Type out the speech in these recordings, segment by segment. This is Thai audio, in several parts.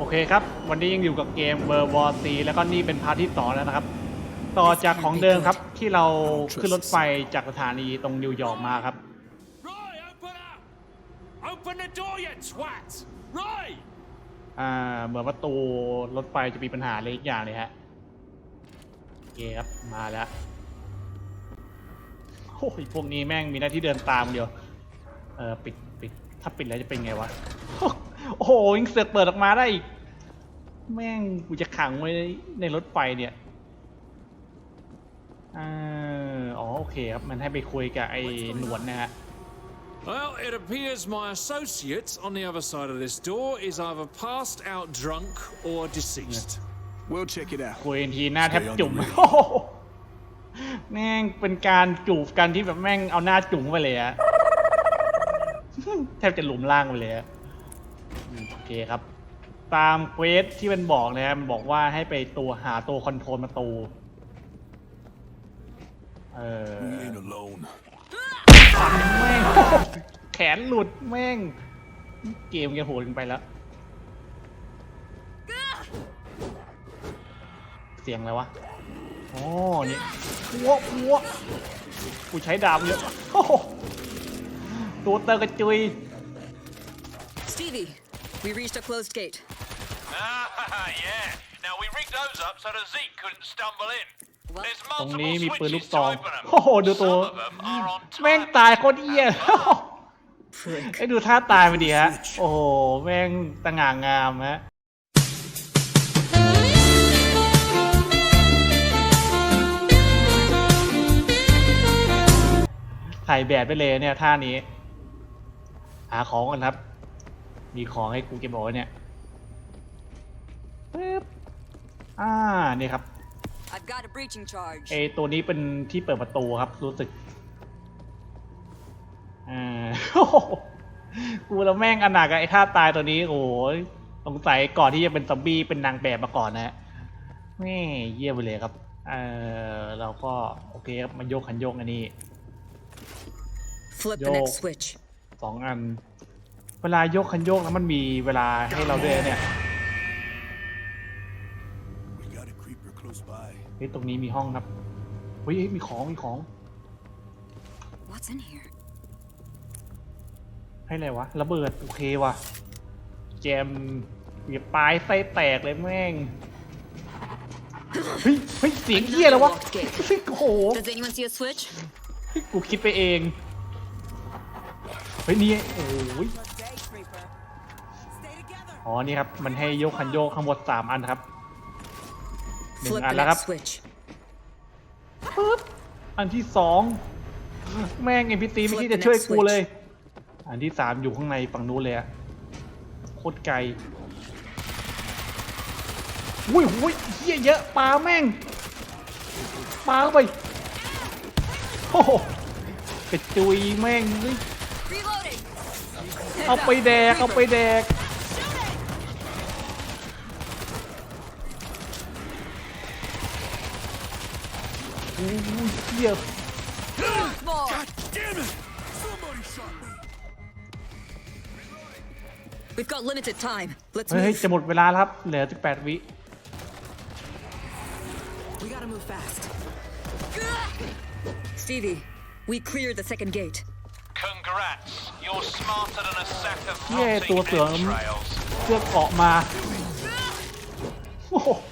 โอเคครับ วันนี้ยังอยู่กับเกมเบอร์วอร์ซีแล้วก็นี่เป็นพาร์ทที่สองแล้วนะครับ ต่อจากของเดิมครับที่เราขึ้นรถไฟจากสถานีตรงนิวยอร์กมาครับ Roy, open up! Open the door, you twat! Roy! อ่าเหมือนประตูรถไฟจะมีปัญหาอะไรอีกอย่างเลยฮะโอเคครับมาแล้วโอ้ยพวกนี้แม่งมีหน้าที่เดินตามเดียวเออปิดปิดถ้าปิดแล้วจะเป็นไงวะ โอ้โหยิงเสือกเปิดออกมาได้อีก แม่งกูจะขังไว้ในในรถไฟเนี่ยอ่าอ๋อโอเคครับ มันให้ไปคุยกับไอ้หนวดนะฮะ Well, it appears my associate on the other side of this door is either passed out drunk or deceased. We'll check it out. คุยกันทีหน้าแทบ Stay on จุ่ม the way. โอ้โหแม่งเป็นการจูบกันที่แบบแม่งเอาหน้าจุ่มไปเลยอะแทบจะหลุมล่างไปเลยอะ อืมโอเคครับ ตามเควสที่มันบอกนะครับมันบอกว่าให้ไปตัวหาตัวคอนโทรลประตู เออ We ain't alone. แม่ง แขนหลุดแม่ง เกมแกโหดกันไปแล้ว เสียงอะไรวะโอ้นี่วัววัวกูใช้ดาบเยอะโอ้โหตัวเตอร์กระจุย Stevie, we reached a closed gate. Ah, yeah. Now we rigged those up so that Zeke couldn't stumble in. What? There's ตรงนี้ multiple มีปืนลูก switches ซ to อง open โอ้โห ดูตัว them. Some of them are on แม่ง time. ตายโคตรเอี้ย Prick. ไอ้ดูท่าตายไปดีฮะ โอ้โห แม่งตะง่างามฮะถ่ายแบบไปเลยเนี่ยท่านี้ หาของกันครับ มีของให้กูเก็บเอาไว้เนี่ยปึ๊บอ่านี่ครับ I've got a breaching charge. ไอตัวนี้เป็นที่เปิดประตูครับ รู้สึกอ่าโอ้โหกูแล้วแม่งอนากับไอ้ท่าตายตัวนี้ โอ้ยสงสัยก่อนที่จะเป็นซอมบี้เป็นนางแบบมาก่อนนะฮะแม่เยี่ยมไปเลยครับ เออเราก็โอเคครับมันโยกขันโยกอันนี้ Flip the Yo. next switch. สองอัน เวลายกคันโยกแล้วมันมีเวลาให้เราด้วยเนี่ย We got a creeper close by. เฮ้ยตรงนี้มีห้องครับเฮ้ยเฮ้ยมีของมีของ What's in here? ให้อะไรวะระเบิดโอเคว่ะแจมเปียปลายไส้แตกเลยแม่งเฮ้ยเฮ้ยเสียงเหี้ยแล้ววะเฮ้ยโอ้โห Does anyone see a switch? เฮ้ยกูคิดไปเองเฮ้ยนี่โอ้ย อ๋อนี่ครับ มันให้ยกคันโยกทั้งหมดสามอันครับหนึ่ง Flip อัน the แล้วครับ next switch. ปึ๊บอันที่สองแม่งเอ็มพีซีไม่คิดจะช่วยกูเลย อันที่สามอยู่ข้างในฝั่งนู้นเลยอะโคตรไกลอุ้ยอุ้ยเฮียเยอะปลาแม่งปลาเข้าไปโอ้โหกระจุยแม่งเฮ้ย Reloading. เอาไปแดก เอาไปแดก อุ้ยเฮีย More. Damn it! Somebody shot me. We've got limited time. Let's เฮ้ย move. จะหมดเวลาแล้วครับ เหลือ18วิ We gotta move fast. Stevie, we cleared the second gate. Congrats. You're smarter than a sack of Yeah, rottingตัวเสือ entrails. เสื้อเกาะมา โอ้โห Loading ammo.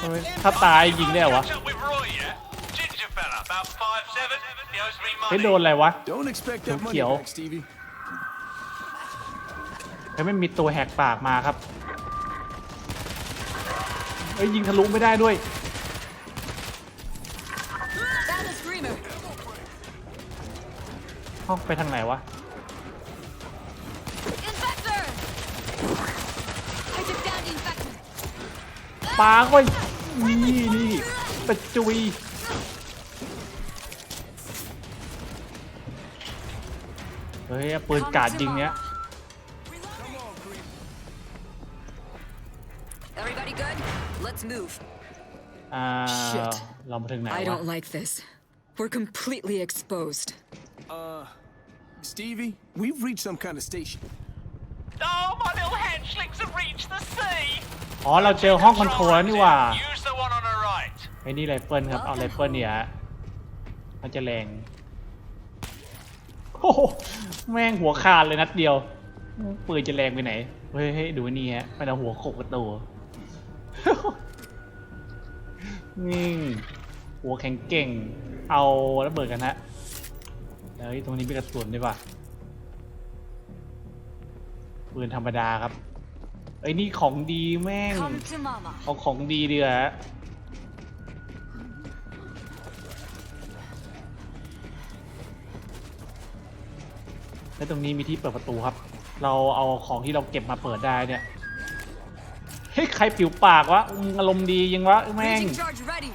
เฮ้ยถ้าตายยิงได้เหรอวะ Catch up with Roy yet? Ginger fella, about five seven. He owes me เฮ้ย money. โดนอะไรวะ Don't expect that money Kill. back, Stevie. เฮ้ยไม่มีตัวแหกปากมาครับเฮ้ยยิงทะลุไม่ได้ด้วย Found the screamer. ห้องไปทางไหนวะ Infector. I took down the infector. ปาเข้าไป นี่นี่ตะจุย เฮ้ยเอาปืนกราดยิงเนี้ย Everybody good? Let's move. อ่า Shit. เรามาถึงไหน I วะ don't like this. We're completely exposed. Stevie, we've reached some kind of station. Oh, my little hatchlings have reached the อ๋อ เราเจอห้องคอนโทรลแล้วนี่หว่า Use ไอ้นี่ไรเฟิลครับ เอาไรเฟิลเนี่ยฮะมันจะแรงโอ้โหแม่งหัวขาดเลยนัดเดียว ปืนจะแรงไปไหนเฮ้ยเฮ้ยดูนี่ฮะมันเอาหัวโขกกระตัวนี่หัวแข็งเก่ง เอาระเบิดกันฮะแล้วตรงนี้มีกระสุนด้วยป่ะปืนธรรมดาครับเอ้ยนี่ของดีแม่ง Come to mama. เอาของดีดีก แล้วตรงนี้มีที่เปิดประตูครับ เราเอาของที่เราเก็บมาเปิดได้เนี่ย เฮ้ยใครผิวปากวะมึงอารมณ์ดียังวะแม่ง Breaching charge ready.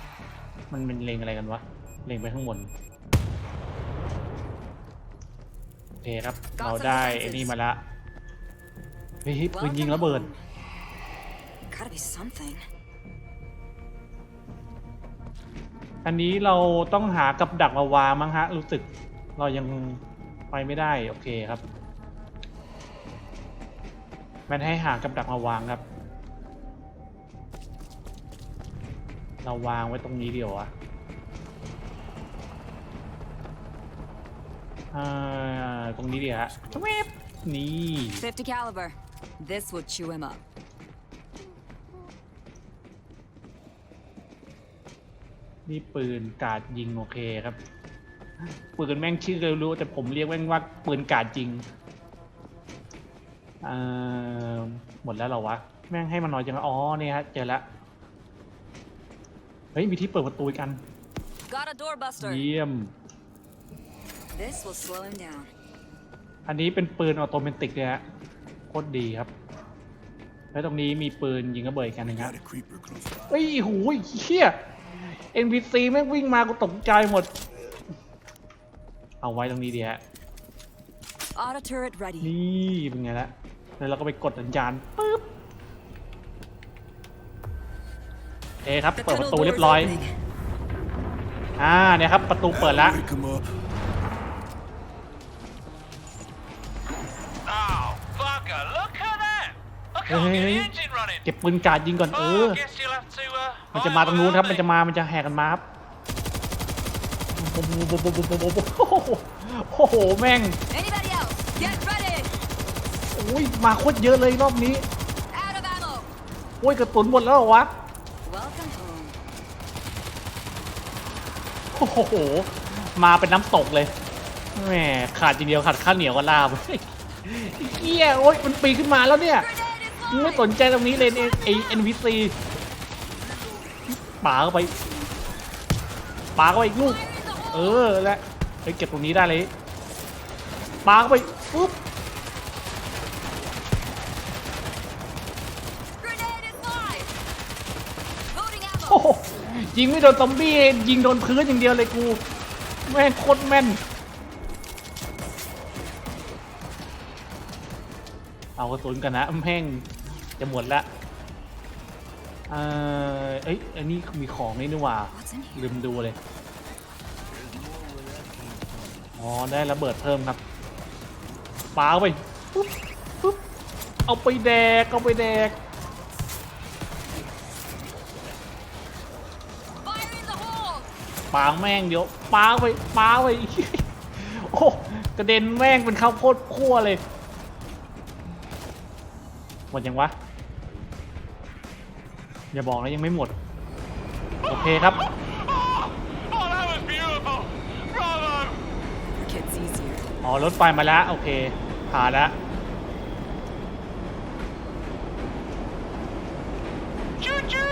มันเป็นเลงอะไรกันวะ เลงไปข้างบน โอเคครับ เราได้ไอ้นี่มาละเฮ้ยปืนยิงระเบิด Gotta be something. อันนี้เราต้องหากับดักมาวางมั้งฮะ รู้สึก เรายัง ไปไม่ได้ โอเคครับ มันให้หากับดักมาวางครับ เราวางไว้ตรงนี้เดียวอะอ่าตรงนี้เดียวฮะแวบนี่ 50 caliber. This will chew him up. นี่ปืนกาดยิงโอเคครับ ปืนแม่งชื่อเรารู้แต่ผมเรียกแม่งว่าปืนกาดยิงเอ่อหมดแล้วเหรอวะ แม่งให้มันน้อยจังวะอ๋อเนี่ยฮะเจอแล้วเฮ้ยมีที่เปิดประตูอีกอัน Got a doorbuster. เยี่ยม This will slow him down. อันนี้เป็นปืนออโตเมติกเลยฮะโคตรดีครับ แล้วตรงนี้มีปืนยิงระเบิดอีกอันหนึงครับ Got a creeper close by. เฮ้ยหูยเฮีย NPC แม่งวิ่งมากูตกใจหมด เอาไว้ตรงนี้ดีฮะ Auto turret ready. นี่เป็นไงละแล้วเราก็ไปกดสัญญาณปึ๊บเอะครับ The เปิดป tunnel ระตู door เรีย is บร้อย opening. อ่าเนี่ยครับประตูเปิดแล้ว Wake him up. Oh, bugger, look at that! I can't Hey, get hey, the hey. engine running. เก็บปืนกราดยิงก่อนเออ Oh, guess you'll have to, uh, มันจะมาตรงนู้นครับ มันจะ hire มา มันจะแหกกันมาครับ โอ้โหแม่ง Anybody else? Get ready. โอ้ยมาโคตรเยอะเลยรอบนี้ Out of ammo. โอ้ยกระสุนหมดแล้วเหรอวะ Welcome home. โอ้โห มาเป็นน้ำตกเลยแหมขาดทีเดียวขาดข้าวเหนียวกับลาบเฮ้ยเฮียโอ๊ยมันปีนขึ้นมาแล้วเนี่ย Grenade is มึงไม่สนใจตรงนี้เลยไอ้เอ็นวีซีป่าเข้าไปป่าเข้าไปอีกลูก เออและไปเก็บตรงนี้ได้เลยป่าเข้าไปปุ๊บ Grenade is live. Loading ammo. โอ้โหยิงไม่โดนซอมบี้ยิงโดนพื้นอย่างเดียวเลยกูแม่งโคตรแม่น เอากระสุนกันนะแม่งจะหมดละเออเอ้ยอันนี้มีของนี่นี่หว่า What's in here? ลืมดูเลย อ๋อ ได้ระเบิดเพิ่มครับปาเข้าไปปุ๊บปุ๊บเอาไปแดก เอาไปแดก Fire in the hole. ปางแม่งเดี๋ยวปาไปปาไป โอ้กระเด็นแม่งเป็นข้าวโพดคั่วเลยหมดยังวะ อย่าบอกนะยังไม่หมด โอเคครับ Oh, that was beautiful! Bravo! Gets easier. อ๋อรถไฟมาแล้ว โอเคผ่านแล้ว Choo-choo!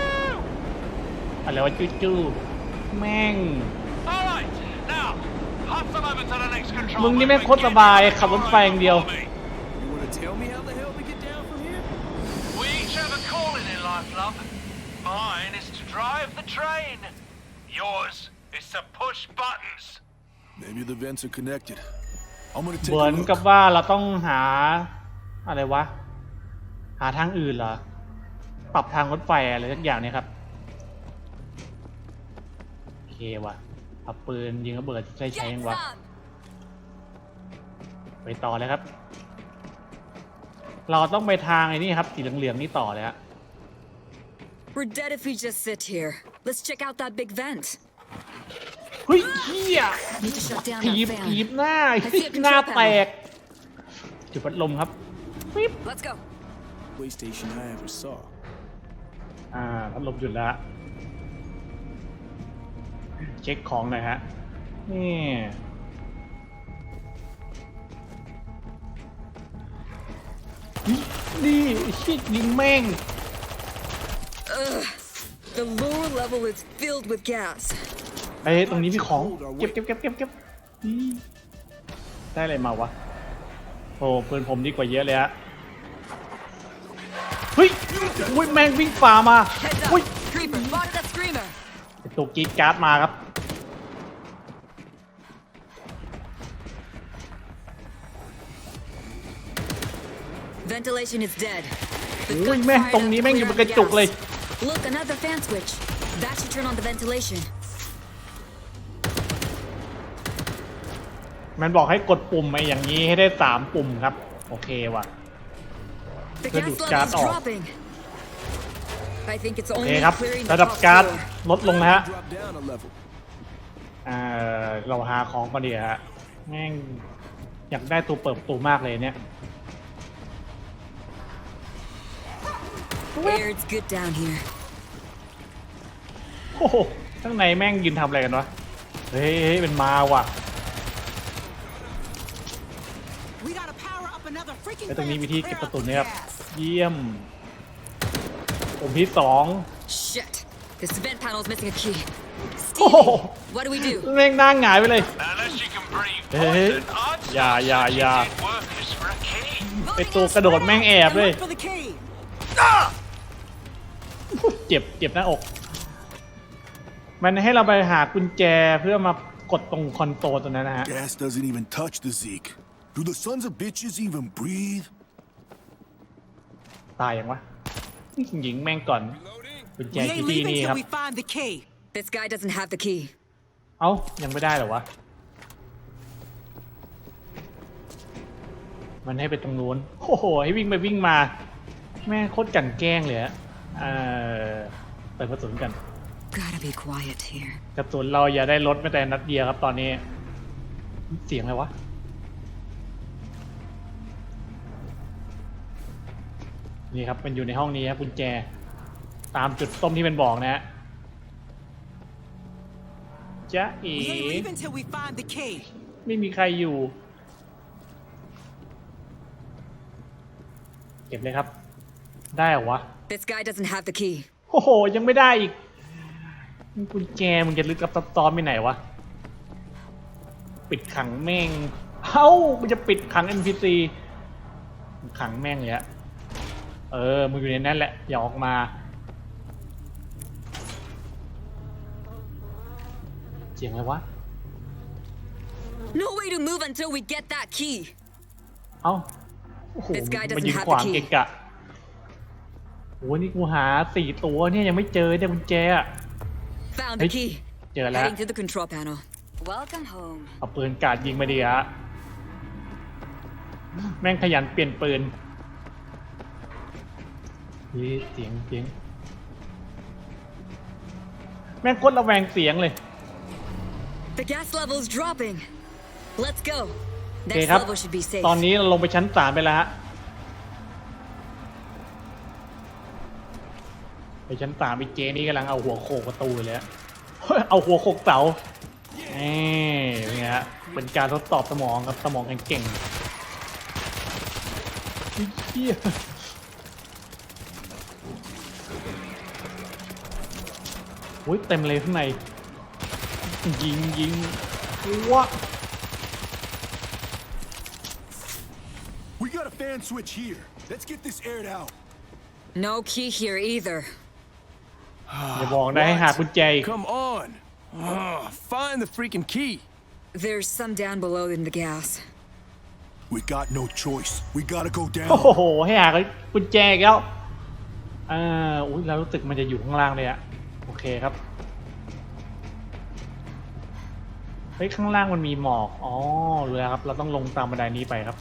อะไรวะจู้จู้แม่ง All right, now, hustle over to the next control มึงนี่แม่ง room โค and ตรส get บาย ready ขับรถไฟอย่างเดียว for me. You wanna tell me how the hell we get down from here? We each have a calling in life, love. Mine is to drive the train. Yours is to push buttons. Maybe the vents are connected. I'm gonna เห take มื a อน look. กับว่าเราต้องหาอะไรวะ หาทางอื่นเหรอ ปรับทางรถไฟอะไรสักอย่างเนี่ยครับโอเควะเอาปืนยิงระเบิดใช้ใช้ Get ยังวะ some. ไปต่อเลยครับ เราต้องไปทางไอ้นี่ครับ สีเหลืองๆนี่ต่อเลยฮะ We're dead if we just sit here. Let's check out that big vent. เฮ้ยเฮีย Need to shut down ถีบ that ถีบ fan. หน้า see a หน้า control แตก จุดพัดลมครับปิ๊บ Let's go. PlayStation I ever saw. อ่าพัดลมหยุดแล้วเช็คของหน่อยฮะนี่นี่ชิยิงแม่ง The lower level is filled with gas. ไอ้ยตรงนี้มีของ เก็บเก็บเก็บเก็บเก็บนี่ได้อะไรมาวะ โอ้ปืนผมดีกว่าเยอะเลยฮะ เฮ้ยอุ้ยแม่งวิ่งฝ่ามา Heads อุ้ย up. Creeper, spotted that screamer. ไอ้ตัวกรีดการ์ดมาครับ Ventilation is dead. The โอ้ย gun แม่ง fired ตรง up นี้แม่งอยู่ clear บนกระ out จุก gas. เลย Look, another fan switch. That should turn on the ventilation. มันบอกให้กดปุ่มไอ้อย่างนี้ให้ได้สามปุ่มครับ โอเคว่ะ The Good gas gas level is off. dropping. I think it's โอเค only ครับ clearing ระ the ดับ top การ์ด floor. ลดลงนะฮะ Drop down a level. อ่าเราหาของก่อนดีฮะแม่งอยากได้ตัวเปิดประตูมากเลยเนี่ย Air, it's good down here. โอ้โหข้างในแม่งยืนทำอะไรกันวะ เฮ้ยเฮ้ยเป็นมาว่ะ We gotta power up another freaking แล้วตรงนี้ fan มี to ที่ clear เก็บก out ระสุน the นะครับ gas. เยี่ยมปุ่มที่สอง Shit. This vent panel's missing a key. โอ้โห What do we do? แม่งหน้างหงายไปเลย Unless you can breathe Hey, poison, I'd yeah, start yeah, searching yeah. dead workers for a key. ไอตัวกระโดดแม่งแอบเลย Look for the key. เจ็บเจ็บหน้าอก มันให้เราไปหากุญแจเพื่อมากดตรงคอนโซลตรงนั้นนะฮะ Gas doesn't even touch the Zeke. Do the sons of bitches even breathe? ตายยังวะหญิงแม่งก่อนกุญแจ We ที่ ain't ที่ leaving นี่ค till รับ we find the key. This guy doesn't have the key. เอ้ายังไม่ได้เหรอวะ มันให้ไปตรงนู้นโอ้โห ให้วิ่งไปวิ่งมา แม่งโคตรกลันแกล้งเลยอะเออเปิดกระสุนกัน Gotta be quiet here. กระสุนเราอย่าได้ลดแม้แต่นัดเดียวครับตอนนี้ เสียงอะไรวะ นี่ครับมันอยู่ในห้องนี้ครับกุญแจ ตามจุดต้มที่เป็นบอกนะฮะจ๊ะเอ๋ We ain't leaving till we find the key. ไม่มีใครอยู่ เก็บเลยครับ ได้เหรอวะ This guy doesn't have the key. โอ้โห ยังไม่ได้อีกกุญแจมึงจะลึกลับซับซ้อนไปไหนวะ ปิดขังแม่ง เอ้ามึงจะปิดขัง NPC ขังแม่งเลยอะ เออ มึงอยู่ในนั้นแหละ อย่าออกมา เสียงอะไรวะ No way to move until we get that key. เอ้า โอ้โห This guy มัน doesn't ยืน have ขวาง the key เกะกะโอ้นี่กูหาสี่ตัวเนี่ยยังไม่เจอเนี่ยกุญแจอะ Found the Hey, key. เจอแล้ว Heading to the control panel. Welcome home. เอาปืนกราดยิงมาดีฮะ แม่งขยันเปลี่ยนปืน เฮ้ยเสียงเสียงแม่งโคตรระแวงเสียงเลย The gas level is dropping. Let's go. โอเค Next ครับ level should be safe. ตอนนี้เราลงไปชั้นสามไปแล้วฮะ ไปชั้นสามอีกเจนี่กำลังเอาหัวโขกประตูอยู่เลยฮะเอาหัวโขกเสานี่เป็นไงฮะ เป็นการทดสอบสมองครับ สมองกันเก่งเฮีย อ้ยเต็มเลยข้างใน ยิงยิงวะ We got a fan switch here. Let's get this aired out. No key here either. อย่าบอกนะให้หากุญแจอีก Come on. Ugh, find the freaking key. There's some down below in the gas. We got no choice. We gotta go โอ้ down. โหให้หากุญแจอีกแล้วอ่าอุ้ยเรารู้สึกมันจะอยู่ข้างล่างเลยอะโอ เคครับ เฮ้ย ข้างล่างมันมีหมอก อ๋อเรือครับ เราต้องลงตามบันไดนี้ไปครับ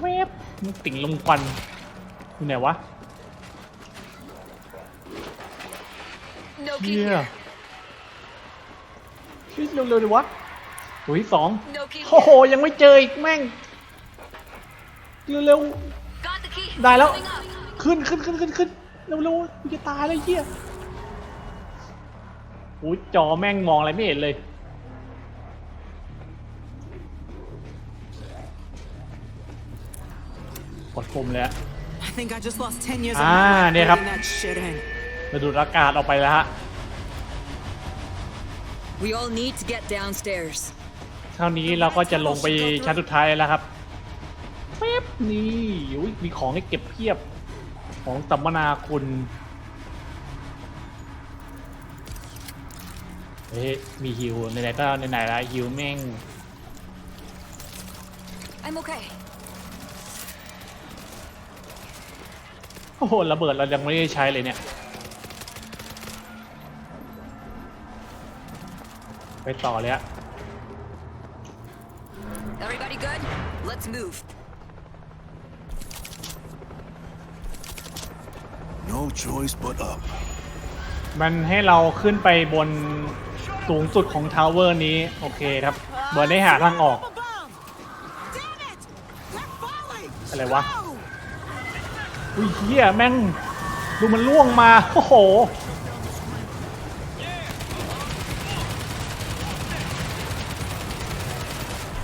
เวฟติ่งลงควันอยู่ไหนวะเยี่ยชิดเร็วๆดิวะตัวที่สองโอ้โห ยังไม่เจออีกแม่ง เร็วๆ ได้แล้ว ขึ้นขึ้นขึ้นขึ้นขึ้น เร็วๆกูจะตายแล้วไอ้เฮียโอ้ยจอแม่งมองอะไรไม่เห็นเลย กดปุ่มเลยอะ I think I just lost 10 years of Ah, my life เนี่ยครับ putting that shit in. มาดูดอากาศออกไปแล้วฮะ We all need to get downstairs. เท่านี้เราก็จะลงไปชั้นสุดท้ายแล้วครับเป๊บนี่อุ๊ยมีของให้เก็บเพียบ ของสัมมนาคุณเฮ้ยมีฮิวไหนๆก็ไหนๆละฮิวแม่ง I'm okay. โอ้โหระเบิดเรายังไม่ได้ใช้เลยเนี่ย ไปต่อเลยอะ Everybody good? Let's move. Choice but up. มันให้เราขึ้นไปบนสูงสุดของทาวเวอร์นี้ โอเคครับเหมือนได้หาทางออก อะไรวะ อุ้ยเฮียแม่ง ดูมันล่วงมา โอ้โห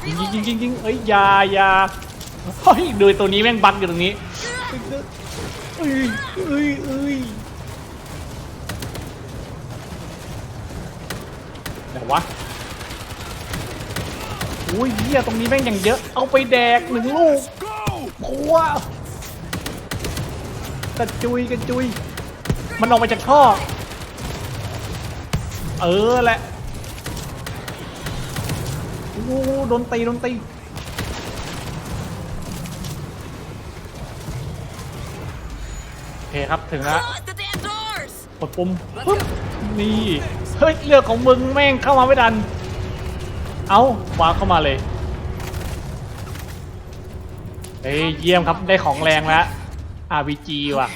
ยิงยิงยิงยิงเอ้ยยายาเฮ้ยดูตัวนี้แม่งบักอยู่ตรงนี้ อ้ยเอ้ยเอ้ยไหนวะอุ้ยเฮียตรงนี้แม่งอย่างเยอะ เอาไปแดกหนึ่งลูก Go! โอ้วกระจุยกระจุย มันออกมาจากท่อ เออแหละ โอ้โหโดนตีโดนตี โอ เคครับถึงแล้ว Close the damn doors! กดปุ่มปึ๊บนี่เฮ้ยเลือกของมึงแม่งเข้ามาไม่ดัน เอาวางเข้ามาเลยเฮ้ยเยี่ยมครับได้ของแรงแล้ว RPG ว่ะ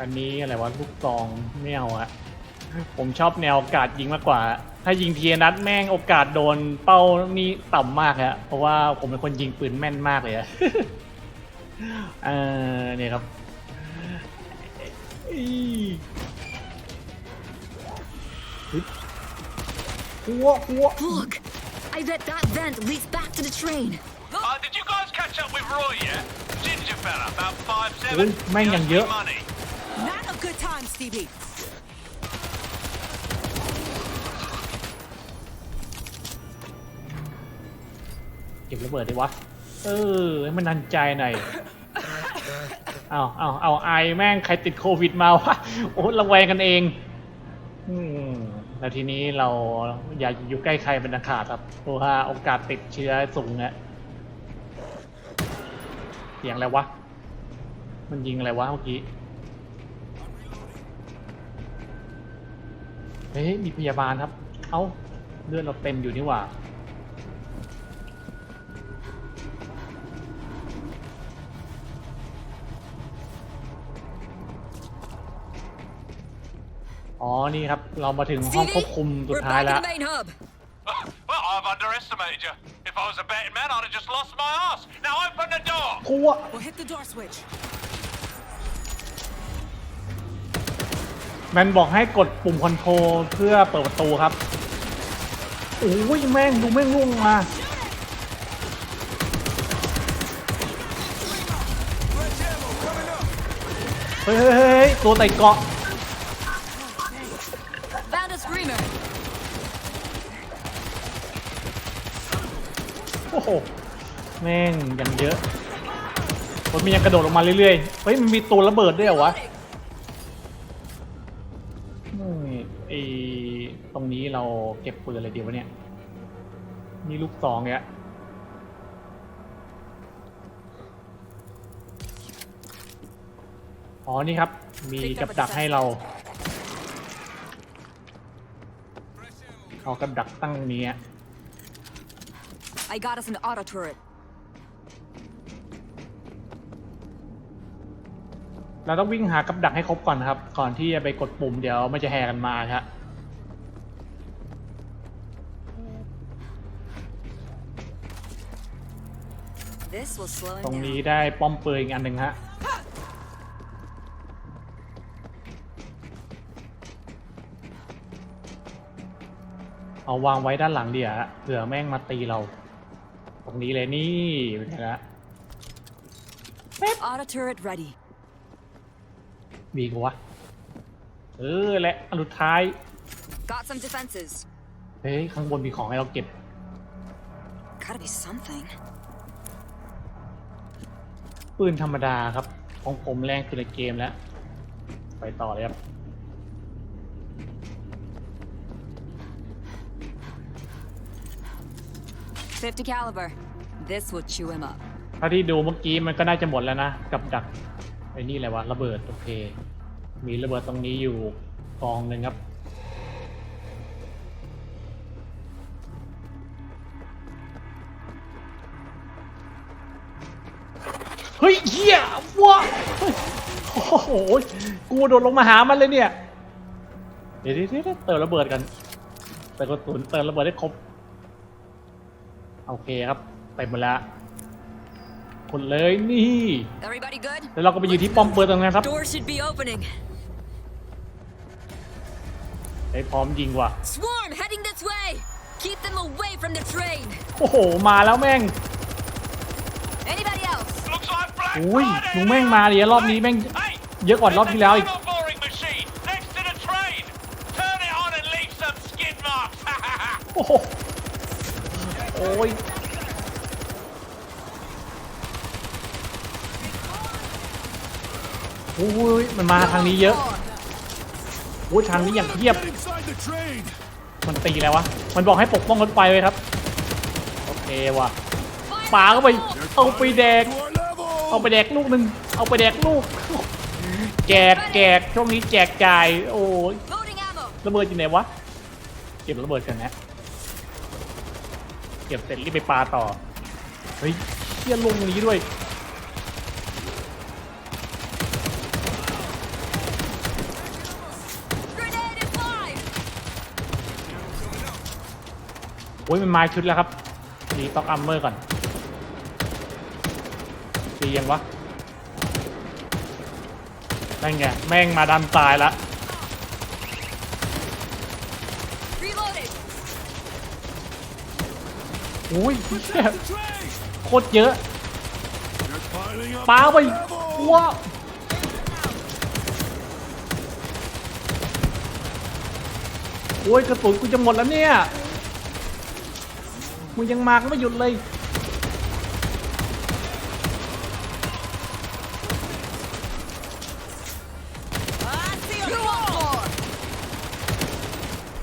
อันนี้อะไรวะลูกซองไม่เอาอะผมชอบแนวโอกาสยิงมากกว่า ถ้ายิงเทียนัดแม่งโอกาสโดนเป้านี่ต่ำมากฮะเพราะว่าผมเป็นคนยิงปืนแม่นมากเลยอะ เออเนี่ยครับอีเฮ้ยหัวหัว Look! I bet that vent leads back to the train. Uh, did you guys catch up with Roy yet? Ginger fella, about five seven. Ui, mang He owes nhằng me dữ. money. Not a good time, Stevie. เก็บระเบิดดีวะ เออให้มันนันใจหน่อยเอาเอาเอาไอแม่งใครติดโควิดมาวะโอ้ระแวงกันเองอืมแล้วทีนี้เราอย่าอยู่ใกล้ใครเป็นอันขาดครับเพราะว่าโอกาสติดเชื้อสูงอะเสียงอะไรวะ มันยิงอะไรวะเมื่อกี้ เฮ้ยมีพยาบาลครับ เอ้าเลือดเราเต็มอยู่นี่หว่า อ๋อ นี่ครับ เรามาถึงห้องควบ Stevie, คุมสุด we're ท้าย back แล้ว in the main hub. well, I've underestimated you. If I was a betting man, I'd have just lost my ass. Now open the door. พัว We'll hit the door switch. แมนบอกให้กดปุ่มคอนโทรลเพื่อเปิดประตูครับ โอ้ยแม่งดูแม่งล่วงมา เฮ้ยเฮ้ยเฮ้ยเฮ้ยตัวไต่เกาะ โอ้โห แม่งยังเยอะมันมียังกระโดดลงมาเรื่อยๆ เฮ้ยมันมีตัวระเบิดด้วยเหรอวะไอตรงนี้เราเก็บปืนอะไรดีวะเนี่ย มีลูกซองเนี่ยอ๋อ นี่ครับ มีกับดักให้เรา เอากับดักตั้งนี้ I got us an auto turret. เราต้องวิ่งหากับดักให้ครบก่อนนะครับ ก่อนที่จะไปกดปุ่มเดี๋ยวมันจะแห่กันมาครับ This will slow ตรง him นี้ down. ได้ป้อมปืนอีกอันหนึ่งฮะ เอาวางไว้ด้านหลังเดี๋ยวเผื่อแม่งมาตีเรา ตรงนี้เลยนี่เป็นไงละ Auto turret ready. มีกูวะ เออ และอันสุดท้าย Got some defenses. เฮ้ย ข้างบนมีของให้เราเก็บ Gotta be something. ปืนธรรมดาครับ ของผมแรงสุดในเกมแล้ว ไปต่อเลยครับ 50 caliber. This will chew him up. ถ้าที่ดูเมื่อกี้มันก็น่าจะหมดแล้วนะ กับดักไอ้นี่อะไรวะระเบิดโอเค มีระเบิดตรงนี้อยู่กองหนึ่งครับ เฮ้ยเฮียว้าเฮ้ยโอ้โหกูโดดลงมาหามันเลยเนี่ย เดี๋ยวเดี๋ยวเดี๋ยวเติมระเบิดกันเติมกระสุนเติมระเบิดได้ครบ โอเคครับเต็มหมดแล้วคนเลยนี่ Everybody good? แล้วเราก็ไปอยู่ที่ป้อมปืนตรงนั้นครับ Door should be opening. ไอ้ยพร้อมยิงว่ะ Swarm heading this way. Keep them away from the train. โอ้โห มาแล้วแม่ง Anybody else? Looks like Black อุ้ย Friday. ดูแม่งมาดิรอบนี้แม่ง Hey, เยอะกว่ารอบที่แล้วอีก there's a tunnel boring machine next to the train. Turn it on and leave some skid marks. โอ้โหโอ้ยโอ้ยมันมาทางนี้เยอะโอ้ยทางนี้อย่างเทียบ มันตีแล้ววะ มันบอกให้ปกป้องรถไฟไว้ครับ โอเคว่ะปาเข้าไป เอาไปแดก เอาไปแดกลูกหนึ่งเอาไปแดกลูก แจกแจกช่วงนี้แจกจ่าย โอ้ยระเบิดอยู่ไหนวะ เก็บระเบิดกันนะ เก็บเสร็จรีบไปปาต่อ เฮ้ยเชี่ยลงตรงนี้ด้วย Grenade is live. โอ้ยมันมาชุดแล้วครับดีต้องอัมเมอร์ก่อนดียังวะนั่นไงแม่งมาดันตายละ Reloading. อ้ยเขีย The train! โคตรเยอะปาไปว้าวโอ้ยกระสุนกูจะหมดแล้วเนี่ยมึงยังมาก็ไม่หยุดเลย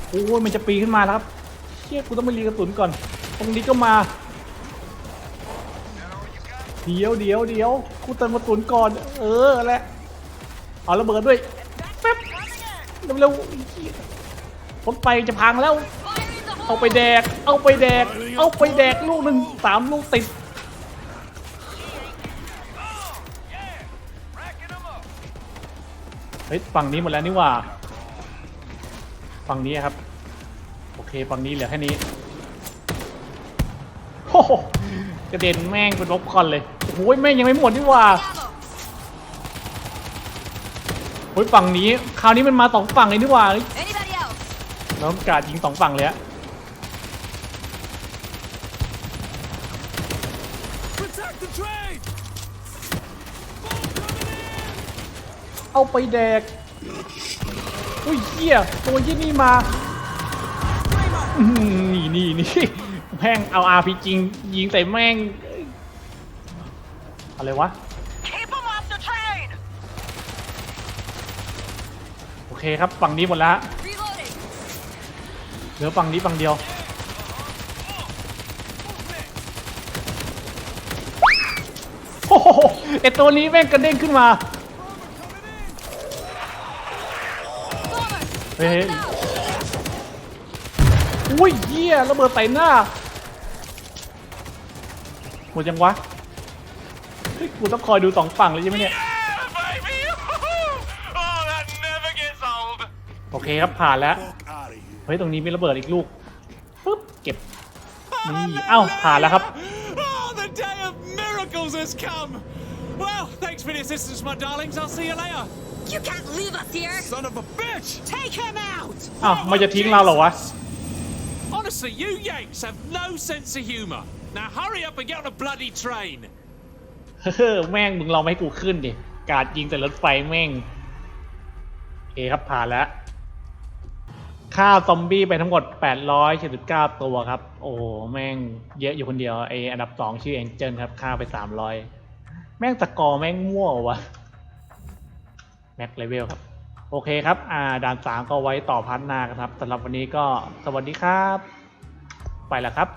โอ้ยมันจะปีขึ้นมาแล้วครับเชี่ยกูต้องไปรีกระสุนก่อน ตรงนี้ก็มาเดี๋ยวเดี๋ยวเดี๋ยวกูเติมกระสุนก่อน เออแหละเอาระเบิดด้วยแป๊บเร็วๆรถไฟจะพังแล้ว เอาไปแดก เอาไปแดก เอาไปแดกลูกหนึ่งสามลูกติดเฮ้ยฝั่งนี้หมดแล้วนี่ว่า ฝั่งนี้ครับ โอเคฝั่งนี้เหลือแค่นี้ หกระเด็นแม่งเป็นลบคอนเลยโอ้ยแม่งยังไม่หมดนี่ว่าโอ้ยฝั่งนี้คราวนี้มันมาสองฝั่งเลยนี่ว่าน้องกาดยิงสองฝั่งเลยอะเอาไปแดกอุ้ยเหี้ยตัวยี่นี่มาอื้อหือนี่นี่นี่ แม่งเอาอาพีจริงยิงใส่แม่ง อะไรวะ Keep 'em off the train. โอเคครับฝั่งนี้หมดแล้ว Reloading. เหลือฝั่งนี้ฝั่งเดียว โอ้โหไอตัวนี้แม่งกระเด้งขึ้นมา Bomber. เฮ้ยอุ้ยเหี้ยระเบิดใส่หน้าห มดยังวะเฮ้ยกูต้องคอยดูสองฝั่งเลยใช่ไหมเนี่ย Yeah, baby! Oh, that never gets old. โอเคครับผ่านแล้ว Fuck out of here. เฮ้ยตรงนี้มีระเบิดอีกลูกปุ๊บเก็บ นี่เอ้าผ่านแล้วครับ Oh, the day of miracles has come. Well, thanks for the assistance, my darlings. I'll see you later. You can't leave us here. Son of a bitch! Take him out. อ้าวมันจะทิ้งเราเหรอวะ Honestly, you Yanks have no sense of humour. Now hurry up and get on a bloody train. เฮ้อแม่งมึงลองมาให้กูขึ้นดิ การดยิงแต่รถไฟแม่งโอเคครับผ่านแล้วฆ่าซอมบี้ไปทั้งหมด 879 ตัวครับ โอ้โหแม่งเยอะอยู่คนเดียวไออันดับ2ชื่อแองเจิลครับฆ่าไป 300 แม่งสกอร์แม่งมั่ววะแม็กเลเวลครับ โอเคครับ อ่าด่าน3ก็ไว้ต่อพาร์ทหน้ากันครับสำหรับวันนี้ก็สวัสดีครับ ไปแล้วครับ